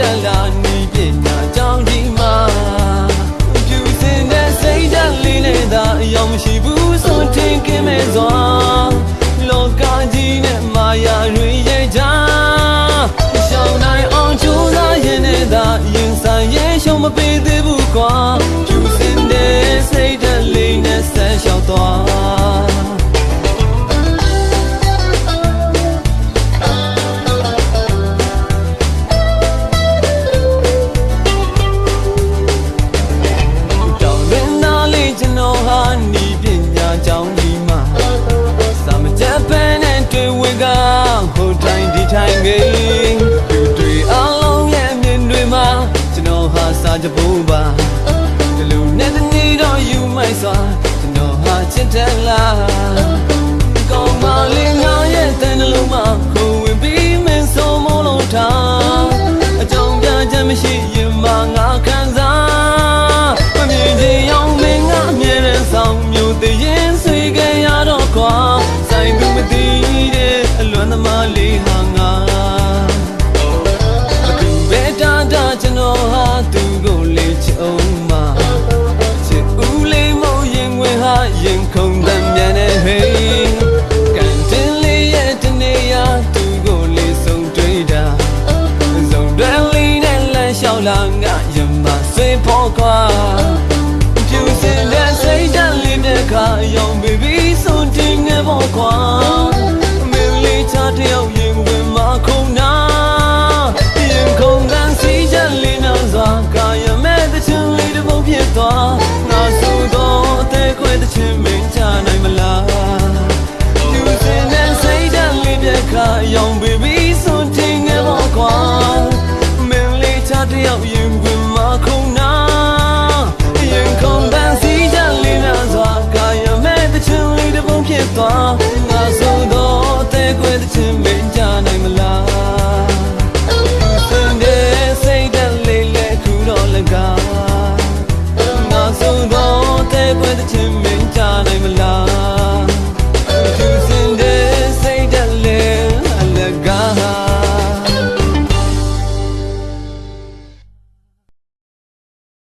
တက်လာနေပညာကြောင့်ဒီမှာပြူစင်တဲ့စိတ်ဓာတ်လေးနဲ့သာအယောင်မရှိဘူးဆိုထင်ခင်မဲ့စွာလောကကြီးနဲ့မာယာတွေရဲ့ကြားရှောင်းနိုင်အောင်ကြိုးစားရင်နဲ့သာရင်ဆိုင်ရဲ့ရှုံးမပေးသေးဘူးကွာ စာကြပုံးပါဒီလူနဲ့တနေ့တော့ယူမိုက်စွာကျွန်တော်ဟာချစ်တယ်လားကောင်းမလေးငါရဲ့တန်တလုံးမှာ ငါယမစေဖို့ကွာပြူစင်တဲ့စိတ်ဓာတ်လေးမြခါရောင် baby ဆုံးတင်ငယ်ဖို့ကွာမင်းလေးချတယောက်ရင်ဝင်မခုံနာရင်ခုံကန်းစိတ်ဓာတ်လေးနောက်စွာကာယမဲ့တဲ့ချင်းလေးတစ်ပုံဖြစ်သွားငါဆိုတော့အသေးခွဲတဲ့ချင်းမင်းချနိုင်မလားပြူစင်တဲ့စိတ်ဓာတ်လေးမြခါရောင် baby ဆုံးတင်ငယ်ဖို့ကွာ Natalia,